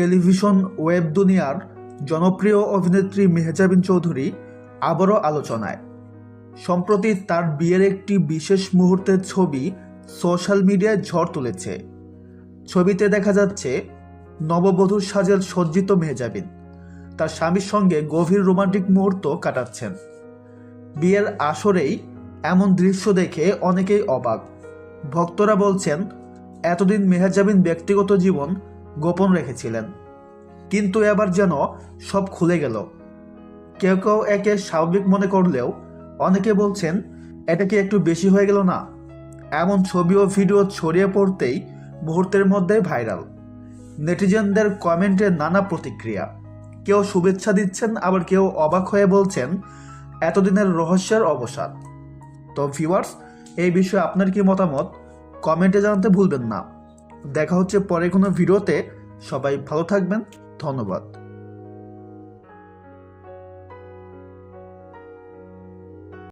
Television web দুনিয়ার জনপ্রিয় অভিনেত্রী মেহজাবিন চৌধুরী আবারও আলোচনায়। সম্প্রতি তার বিয়ের একটি বিশেষ মুহূর্তের ছবি সোশ্যাল মিডিয়ায় ঝড় তুলেছে। ছবিতে দেখা যাচ্ছে নববধূর সাজেল সজ্জিত মেহজাবিন। তার স্বামীর সঙ্গে গভীর রোমান্টিক মুহূর্ত কাটাচ্ছেন। বিয়ের আসরেই এমন দৃশ্য দেখে অনেকেই অবাক। ভক্তরা বলছেন, এতদিন মেহজাবিন ব্যক্তিগত জীবন গোপন রেখেছিলেন। কিন্তু এবার যেন সব খুলে গেল। কেউ কেউ একে স্বাভাবিক মনে করলেও অনেকে বলছেন, এটা কি একটু বেশি হয়ে গেল না? এমন ছবি ও ভিডিও ছড়িয়ে পড়তেই মুহূর্তের মধ্যে ভাইরাল। নেটিজেনদের কমেন্টে নানা প্রতিক্রিয়া। কেউ শুভেচ্ছা দিচ্ছেন, আবার কেউ অবাক হয়ে বলছেন, এতদিনের রহস্যের অবসাদ তো ভিউয়ার্স, এই বিষয়ে আপনার কি মতামত? কমেন্টে জানাতে ভুলবেন না। দেখা হচ্ছে পরে কোনো ভিডিওতে। সবাই ভালো থাকবেন। ধন্যবাদ।